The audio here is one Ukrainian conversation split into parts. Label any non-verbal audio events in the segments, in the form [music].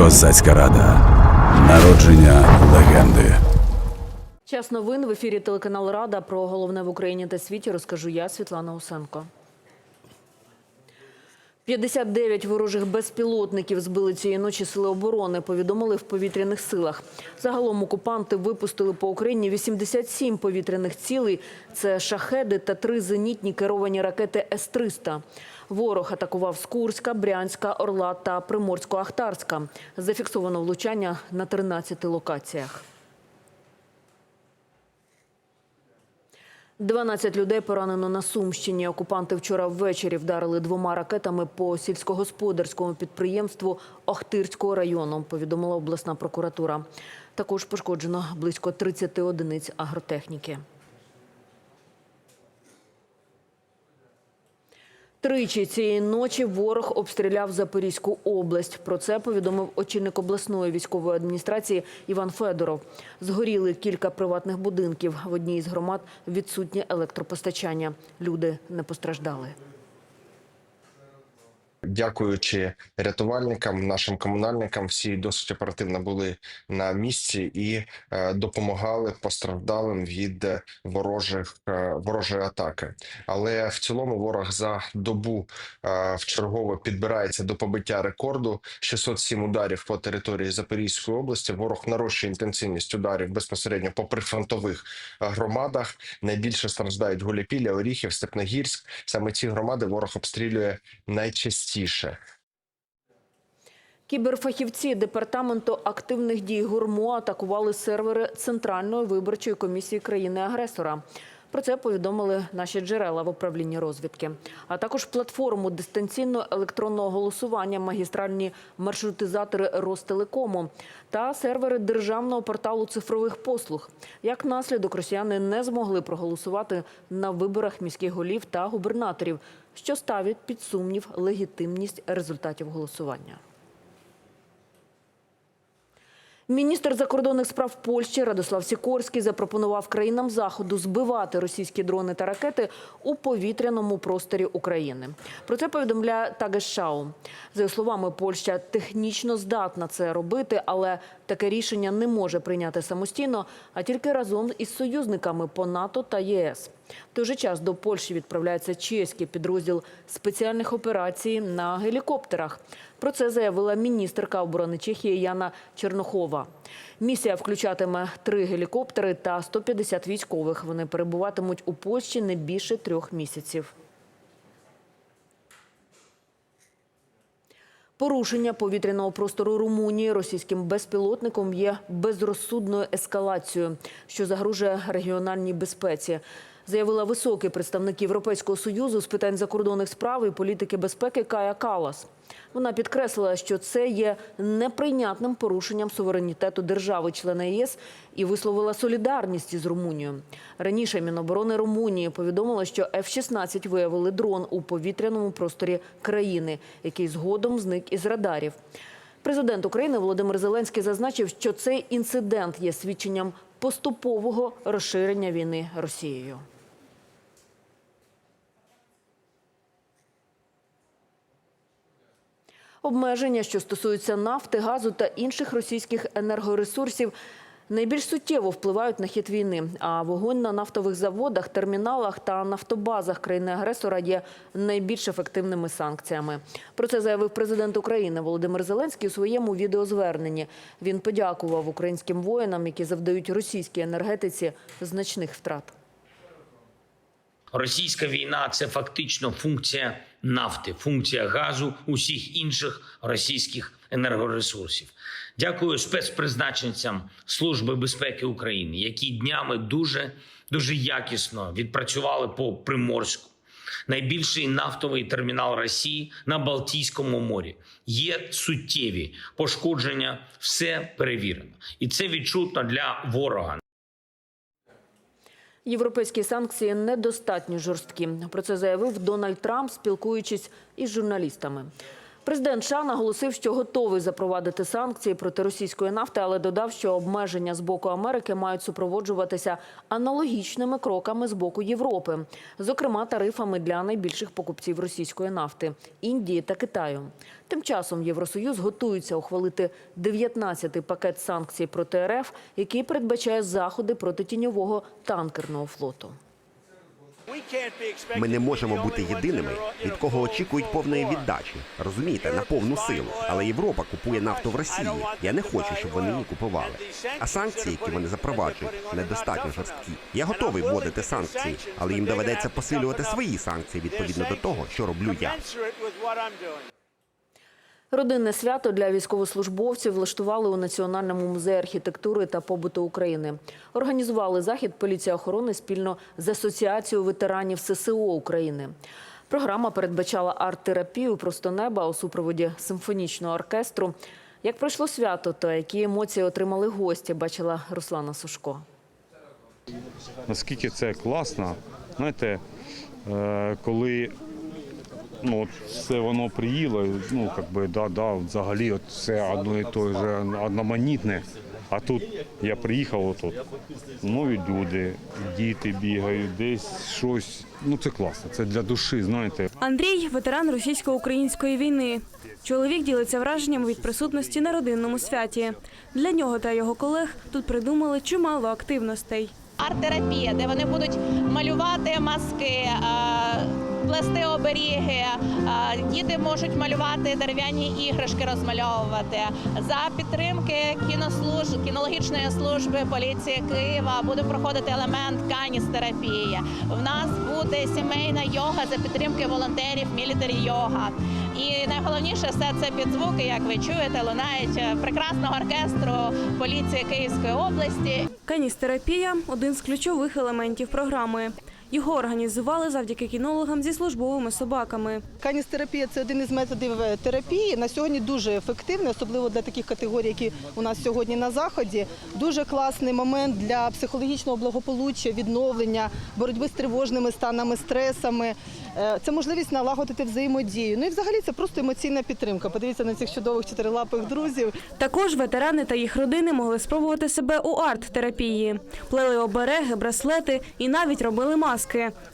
Козацька рада. Народження легенди. Час новин в ефірі телеканал Рада про головне в Україні та світі розкажу я, Світлана Усенко. 59 ворожих безпілотників збили цієї ночі сили оборони, повідомили в повітряних силах. Загалом окупанти випустили по Україні 87 повітряних цілей. Це шахеди та три зенітні керовані ракети С-300. Ворог атакував з Курська, Брянська, Орла та Приморсько-Ахтарська. Зафіксовано влучання на 13 локаціях. 12 людей поранено на Сумщині. Окупанти вчора ввечері вдарили двома ракетами по сільськогосподарському підприємству Охтирського району, повідомила обласна прокуратура. Також пошкоджено близько 30 одиниць агротехніки. Тричі цієї ночі ворог обстріляв Запорізьку область. Про це повідомив очільник обласної військової адміністрації Іван Федоров. Згоріли кілька приватних будинків. В одній із громад відсутнє електропостачання. Люди не постраждали. Дякуючи рятувальникам, нашим комунальникам, всі досить оперативно були на місці і е, допомагали постраждалим від ворожих е, ворожої атаки. Але в цілому ворог за добу е, вчергово підбирається до побиття рекорду 607 ударів по території Запорізької області. Ворог нарощує інтенсивність ударів безпосередньо по прифронтових громадах. Найбільше страждають Гуляпілля, Оріхів, Степногірськ. Саме ці громади ворог обстрілює найчастіше. Кіберфахівці департаменту активних дій ГУРМО атакували сервери Центральної виборчої комісії країни-агресора. Про це повідомили наші джерела в управлінні розвідки, а також платформу дистанційного електронного голосування, магістральні маршрутизатори Ростелекому та сервери державного порталу цифрових послуг. Як наслідок, росіяни не змогли проголосувати на виборах міських голів та губернаторів, що ставить під сумнів легітимність результатів голосування. Міністр закордонних справ Польщі Радослав Сікорський запропонував країнам заходу збивати російські дрони та ракети у повітряному просторі України. Про це повідомляє Тагешау. За його словами, Польща технічно здатна це робити, але таке рішення не може прийняти самостійно, а тільки разом із союзниками по НАТО та ЄС. В той же час до Польщі відправляється чеський підрозділ спеціальних операцій на гелікоптерах. Про це заявила міністерка оборони Чехії Яна Чернохова. Місія включатиме три гелікоптери та 150 військових. Вони перебуватимуть у Польщі не більше трьох місяців. Порушення повітряного простору Румунії російським безпілотником є безрозсудною ескалацією, що загрожує регіональній безпеці. Заявила високий представник Європейського союзу з питань закордонних справ і політики безпеки Кая Калас. Вона підкреслила, що це є неприйнятним порушенням суверенітету держави-члена ЄС і висловила солідарність із Румунією. Раніше Міноборони Румунії повідомило, що F-16 виявили дрон у повітряному просторі країни, який згодом зник із радарів. Президент України Володимир Зеленський зазначив, що цей інцидент є свідченням поступового розширення війни Росією. Обмеження, що стосуються нафти, газу та інших російських енергоресурсів, найбільш суттєво впливають на хід війни. А вогонь на нафтових заводах, терміналах та нафтобазах країни-агресора є найбільш ефективними санкціями. Про це заявив президент України Володимир Зеленський у своєму відеозверненні. Він подякував українським воїнам, які завдають російській енергетиці значних втрат. Російська війна це фактично функція нафти, функція газу, усіх інших російських енергоресурсів. Дякую спецпризначенцям Служби безпеки України, які днями дуже дуже якісно відпрацювали по Приморську. Найбільший нафтовий термінал Росії на Балтійському морі є суттєві пошкодження, все перевірено, і це відчутно для ворога. Європейські санкції недостатньо жорсткі. Про це заявив Дональд Трамп, спілкуючись із журналістами. Президент США наголосив, що готовий запровадити санкції проти російської нафти, але додав, що обмеження з боку Америки мають супроводжуватися аналогічними кроками з боку Європи, зокрема тарифами для найбільших покупців російської нафти Індії та Китаю. Тим часом Євросоюз готується ухвалити 19-й пакет санкцій проти РФ, який передбачає заходи проти тіньового танкерного флоту. Ми не можемо бути єдиними, від кого очікують повної віддачі. Розумієте, на повну силу. Але Європа купує нафту в Росії. Я не хочу, щоб вони її купували. А санкції, які вони запроваджують, недостатньо жорсткі. Я готовий вводити санкції, але їм доведеться посилювати свої санкції відповідно до того, що роблю я. Родинне свято для військовослужбовців влаштували у Національному музеї архітектури та побуту України. Організували захід поліція охорони спільно з Асоціацією ветеранів ССО України. Програма передбачала арт-терапію просто неба у супроводі симфонічного оркестру. Як пройшло свято та які емоції отримали гості, бачила Руслана Сушко. наскільки це класно. Знаєте, е, коли ну, от все воно приїло, ну, як би, да, да, взагалі от все одно і те ж одноманітне. А тут я приїхав, от, от, нові люди, діти бігають, десь щось. Ну це класно, це для душі, знаєте. Андрій ветеран російсько-української війни. Чоловік ділиться враженнями від присутності на родинному святі. Для нього та його колег тут придумали чимало активностей. арт-терапія, де вони будуть малювати маски, плести оберіги. е, Діти можуть малювати дерев'яні іграшки, розмальовувати. За підтримки кінослужб, кінологічної служби поліції Києва буде проходити елемент каністерапії. В нас буде сімейна йога за підтримки волонтерів мілітарі йога. І найголовніше все це під звуки, як ви чуєте, лунають е, прекрасного оркестру поліції Київської області. Каністерапія один з ключових елементів програми. Його організували завдяки кінологам зі службовими собаками. Каністерапія це один із методів е, терапії. На сьогодні дуже ефективний, особливо для таких категорій, які у нас сьогодні на заході. Дуже класний момент для психологічного благополуччя, відновлення, боротьби з тривожними станами, стресами. Е, Це можливість налагодити взаємодію. Ну і взагалі це просто емоційна підтримка. Подивіться на цих чудових чотирилапих друзів. Також ветерани та їх родини могли спробувати себе у арт-терапії. Плели обереги, браслети і навіть робили маски,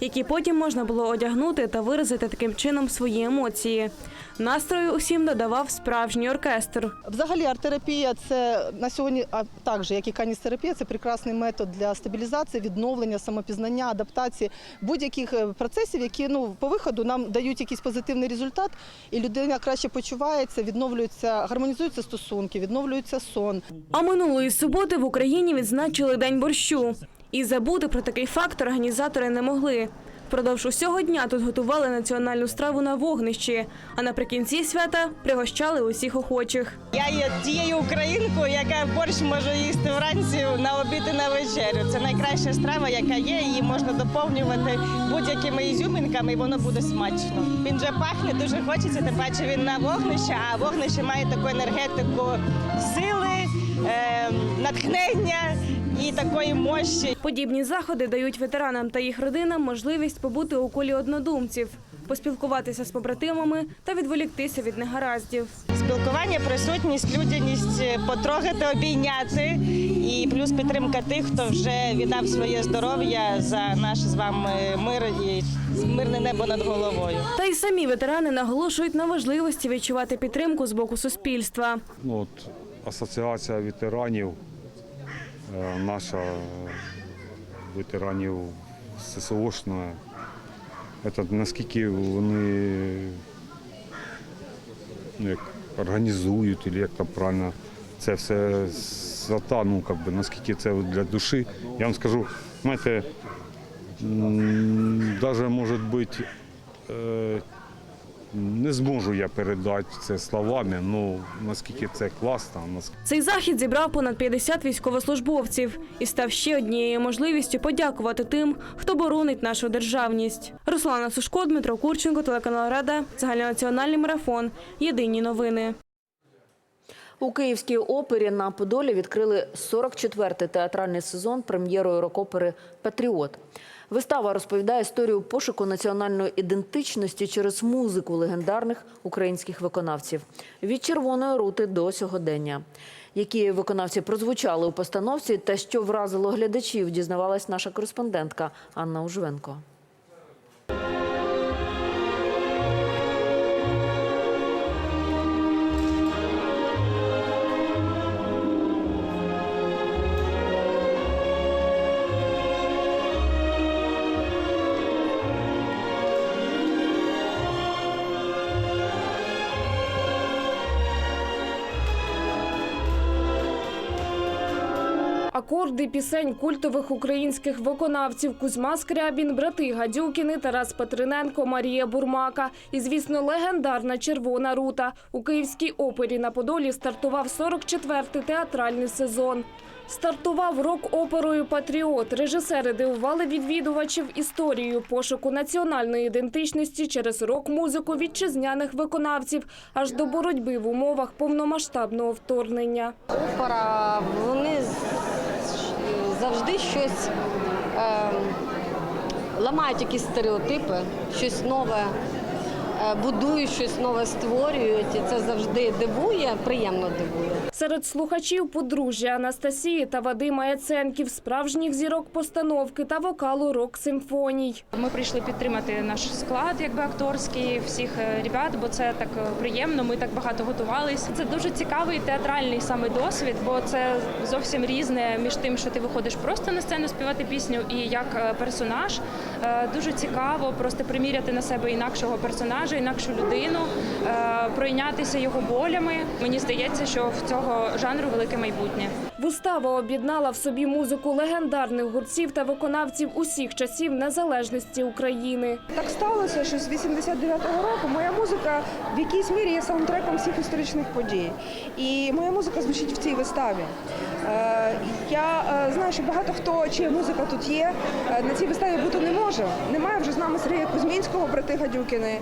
які потім можна було одягнути та виразити таким чином свої емоції. Настрою усім додавав справжній оркестр. Взагалі арт-терапія це на сьогодні, а також як і каністерапія, це прекрасний метод для стабілізації, відновлення, самопізнання, адаптації будь-яких е, процесів, які ну по виходу нам дають якийсь позитивний результат, і людина краще почувається, відновлюються, гармонізуються стосунки, відновлюється сон. А минулої суботи в Україні відзначили День борщу. І забути про такий факт організатори не могли. Впродовж усього дня тут готували національну страву на вогнищі, а наприкінці свята пригощали усіх охочих. Я є тією українкою, яка борщ може їсти вранці на обід і на вечерю. Це найкраща страва, яка є. Її можна доповнювати будь-якими ізюминками, і воно буде смачно. Він вже пахне, дуже хочеться. Тим паче він на вогнище, а вогнище має таку енергетику сили, е, натхнення і такої мощі. Подібні заходи дають ветеранам та їх родинам можливість побути у колі однодумців, поспілкуватися з побратимами та відволіктися від негараздів. Спілкування, присутність, людяність, е, потрогати, обійняти і плюс підтримка тих, хто вже віддав своє здоров'я за наш з вами мир і мирне небо над головою. Та й самі ветерани наголошують на важливості відчувати підтримку з боку суспільства. Ну, от, асоціація ветеранів, наша е, ветеранів ССОшна, це наскільки вони ну, як, організують, як там правильно це все свята, ну, би, наскільки це для душі. Я вам скажу, знаєте, навіть може бути. Не зможу я передати це словами, ну наскільки це класно, наскільки Цей захід зібрав понад 50 військовослужбовців і став ще однією можливістю подякувати тим, хто боронить нашу державність. Руслана Сушко, Дмитро Курченко, телеканал Рада, загальнонаціональний марафон. Єдині новини. У Київській опері на Подолі відкрили 44-й театральний сезон прем'єрою рок-опери Патріот. Вистава розповідає історію пошуку національної ідентичності через музику легендарних українських виконавців від червоної рути до сьогодення. Які виконавці прозвучали у постановці та що вразило глядачів, дізнавалась наша кореспондентка Анна Ужвенко. Акорди пісень культових українських виконавців Кузьма Скрябін, брати Гадюкіни, Тарас Петриненко, Марія Бурмака і, звісно, легендарна Червона рута. У Київській опері на Подолі стартував 44-й театральний сезон. Стартував рок-оперою Патріот. Режисери дивували відвідувачів історією пошуку національної ідентичності через рок-музику вітчизняних виконавців аж до боротьби в умовах повномасштабного вторгнення. опера, вони завжди щось е, ламають якісь стереотипи, щось нове будують, щось нове створюють. І це завжди дивує, приємно дивує. Серед слухачів подружжя Анастасії та Вадима Яценків, справжніх зірок постановки та вокалу рок-симфоній. Ми прийшли підтримати наш склад, якби акторський, всіх е, ребят, бо це так е, приємно. Ми так багато готувалися. Це дуже цікавий театральний саме досвід, бо це зовсім різне між тим, що ти виходиш просто на сцену співати пісню, і як е, персонаж. Е, Дуже цікаво просто приміряти на себе інакшого персонажа, інакшу людину, е, пройнятися його болями. Мені здається, що в цього жанру велике майбутнє. Вистава об'єднала в собі музику легендарних гуртів та виконавців усіх часів незалежності України. Так сталося, що з 89-го року моя музика в якійсь мірі є саундтреком всіх історичних подій. І моя музика звучить в цій виставі. Е, Я е, знаю, що багато хто, чия музика тут є, е, на цій виставі бути не може. Немає вже з нами Сергія Кузьмінського, брати Гадюкіни.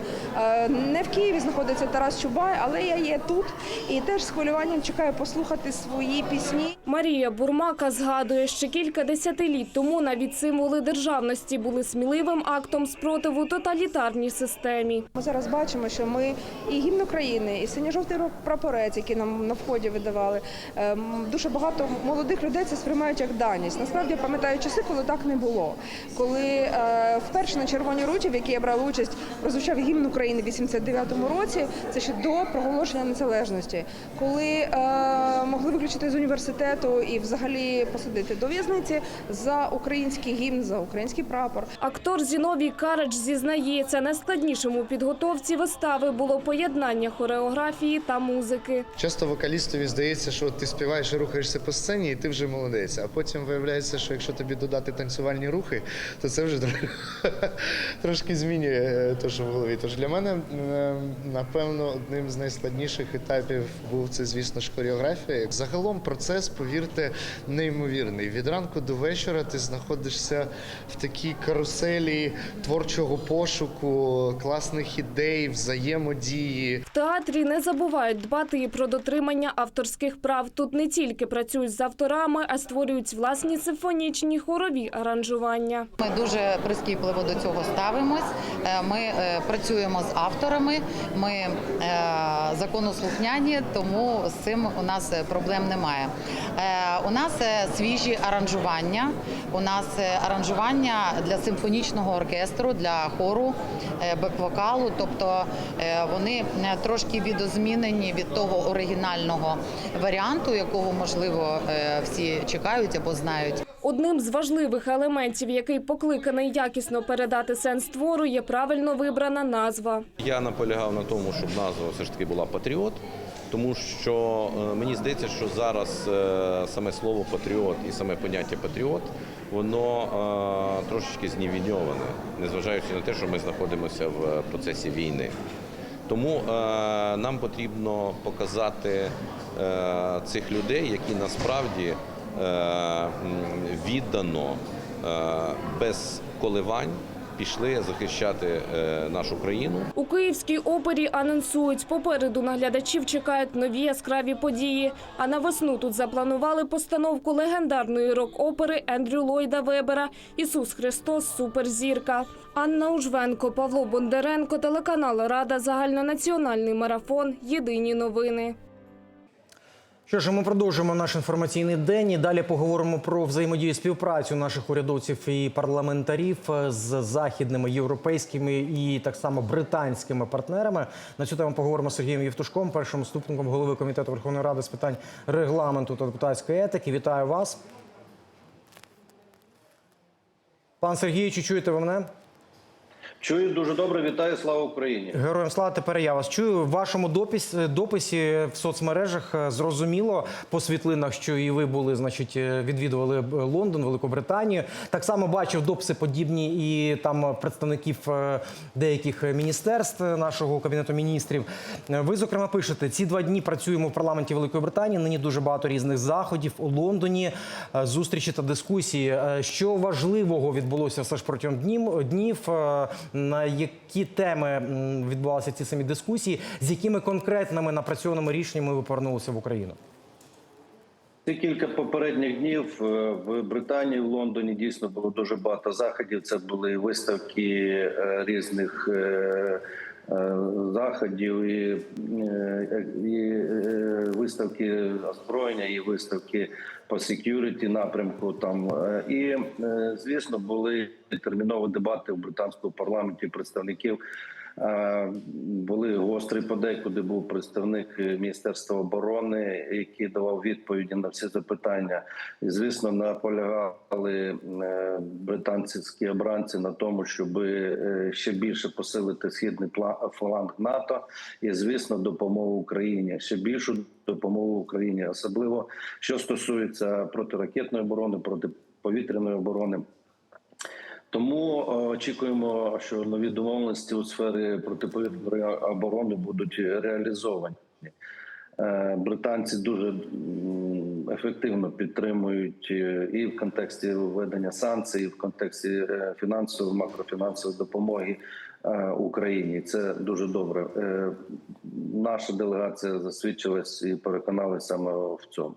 Не в Києві знаходиться Тарас Чубай, але я є тут і теж з хвилюванням чекаю послухати свої пісні. Марія Бурмака згадує, що кілька десятиліть тому навіть символи державності були сміливим актом спротиву тоталітарній системі. Ми зараз бачимо, що ми і гімн України, і синьо-жовтий прапорець, який нам на вході видавали. Дуже багато молодих людей це сприймають як даність. Насправді я пам'ятаю часи, коли так не було. Коли е, вперше на червоній руті, в якій я брала участь, прозвучав гімн України в 89-му році. Це ще до проголошення незалежності. Коли е, могли виключити з університету і взагалі посадити до в'язниці за український гімн, за український прапор. Актор Зіновій Карач зізнається, найскладнішим у підготовці вистави було поєднання хореографії та музики. Часто вокалістові здається, що ти співаєш і рухаєшся по сцені, і ти вже молодець. А потім виявляється, що якщо тобі додати танцювальні рухи, то це вже [laughs] трошки, змінює те, що в голові. Тож для мене, е, напевно, одним з найскладніших етапів був це, звісно ж, хореографія. Загалом процес, повірте, неймовірний. Від ранку до вечора ти знаходишся в такій каруселі творчого пошуку, класних ідей, взаємодії. В театрі не забувають дбати і про дотримання авторських прав. Тут не тільки працюють з авторами, а створюють власні симфонічні хорові аранжування. Ми дуже прискіпливо до цього ставимось. Е, Ми е, працюємо з авторами, ми е, законослухняні, тому з цим у нас проблем немає. У нас свіжі аранжування. У нас аранжування для симфонічного оркестру, для хору, бек-вокалу. Тобто вони трошки відозмінені від того оригінального варіанту, якого можливо всі чекають або знають. Одним з важливих елементів, який покликаний якісно передати сенс твору, є правильно вибрана назва. Я наполягав на тому, щоб назва все ж таки була патріот, тому що е, мені здається, що зараз е, саме слово патріот і саме поняття патріот воно е, трошечки знівіньоване, незважаючи на те, що ми знаходимося в процесі війни. Тому е, нам потрібно показати е, цих людей, які насправді е, віддано, без коливань пішли захищати е, нашу країну. У Київській опері анонсують, попереду на глядачів чекають нові яскраві події. А на весну тут запланували постановку легендарної рок-опери Ендрю Ллойда Вебера «Ісус Христос. Суперзірка». Анна Ужвенко, Павло Бондаренко, телеканал Рада, загальнонаціональний марафон. Єдині новини. Що ж, ми продовжуємо наш інформаційний день. І далі поговоримо про взаємодію і співпрацю наших урядовців і парламентарів з західними європейськими і так само британськими партнерами. На цю тему поговоримо з Сергієм Євтушком, першим заступником голови комітету Верховної Ради з питань регламенту та депутатської етики. Вітаю вас. Пан Сергій, чи чуєте ви мене? Чую дуже добре. Вітаю, слава Україні. Героям слава, тепер я вас чую. В вашому допис, дописі в соцмережах е, зрозуміло по світлинах, що і ви були, значить, е, відвідували е, Лондон, Великобританію. Так само бачив дописи подібні і там представників деяких міністерств нашого кабінету міністрів. Ви зокрема пишете: ці два дні працюємо в парламенті Великої Британії. Нині дуже багато різних заходів у Лондоні, зустрічі та дискусії. Що важливого відбулося все ж протягом днів днів? На які теми відбувалися ці самі дискусії? З якими конкретними напрацьованими рішеннями ви повернулися в Україну? Ці кілька попередніх днів е, в Британії, в Лондоні дійсно було дуже багато заходів. Це були виставки е, різних е, заходів, і, е, і е, виставки озброєння, і виставки по секюріті напрямку. Там Е, і е, звісно були термінові дебати в британському парламенті представників. Е, Були гострі подекуди. Був представник міністерства оборони, який давав відповіді на всі запитання. І звісно, наполягали е, британські обранці на тому, щоб е, ще більше посилити східний фланг НАТО, і звісно, допомогу Україні ще більшу допомогу Україні, особливо що стосується протиракетної оборони, протиповітряної оборони. Тому е, очікуємо, що нові домовленості у сфері протиповітряної оборони будуть реалізовані. Е, Британці дуже ефективно підтримують е, і в контексті введення санкцій, і в контексті фінансової макрофінансової допомоги Україні. Це дуже добре. Наша делегація засвідчилась і переконалася саме в цьому.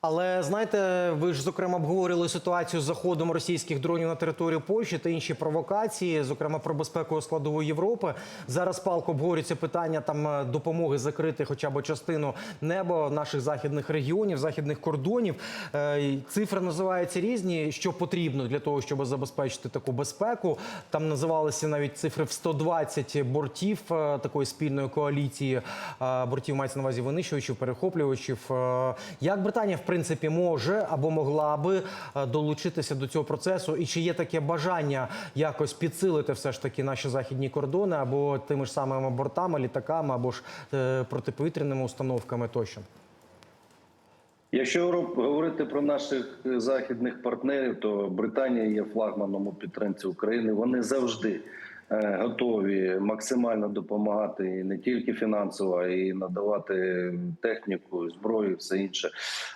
Але знаєте, ви ж зокрема обговорювали ситуацію з заходом російських дронів на територію Польщі та інші провокації, зокрема про безпеку складову Європи. Зараз палко обговорюється питання там е, допомоги закрити хоча б частину неба наших західних регіонів, західних кордонів. Е, Цифри називаються різні, що потрібно для того, щоб забезпечити таку безпеку. Там називалися навіть цифри в 120 бортів е, такої спільної коаліції. Бортів мається на увазі винищувачів, перехоплювачів. Як Британія в принципі може або могла би е, долучитися до цього процесу, і чи є таке бажання якось підсилити все ж таки наші західні кордони або тими ж самими бортами, літаками, або ж е, протиповітряними установками тощо? Якщо говорити про наших е, західних партнерів, то Британія є флагманом у підтримці України. Вони завжди готові максимально допомагати не тільки фінансово, а й надавати техніку, зброю, все інше.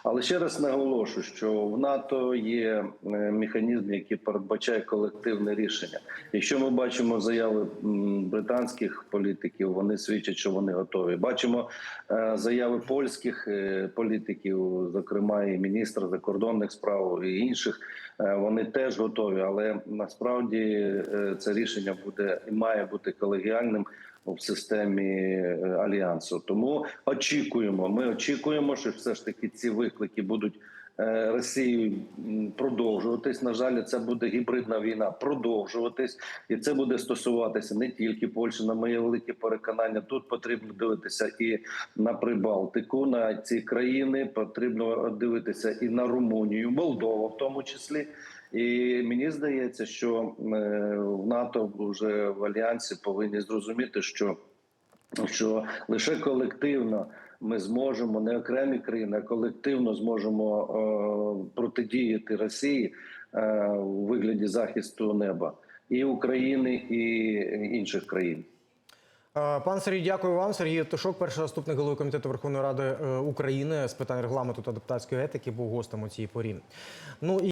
Але ще раз наголошую, що в НАТО є е, механізм, який передбачає колективне рішення. Якщо ми бачимо заяви британських політиків, вони свідчать, що вони готові. Бачимо е, заяви польських е, політиків, зокрема і міністра закордонних справ і інших. Е, Вони теж готові, але насправді е, це рішення буде і має бути колегіальним в системі е, альянсу. Тому очікуємо. Ми очікуємо, що все ж таки ці виклики будуть. е, Росією продовжуватись. На жаль, це буде гібридна війна продовжуватись, і це буде стосуватися не тільки Польщі. На моє велике переконання, тут потрібно дивитися і на Прибалтику, на ці країни. Потрібно дивитися і на Румунію, Молдову, в тому числі. І мені здається, що е, в НАТО вже в альянсі повинні зрозуміти, що що лише колективно ми зможемо не окремі країни, а колективно зможемо е, протидіяти Росії е, у вигляді захисту неба і України, і інших країн. Е, Пан Сергій, дякую вам. Сергій Євтушок, перший заступник голови комітету Верховної Ради е, України з питань регламенту та депутатської етики, був гостем у цій порі. Ну і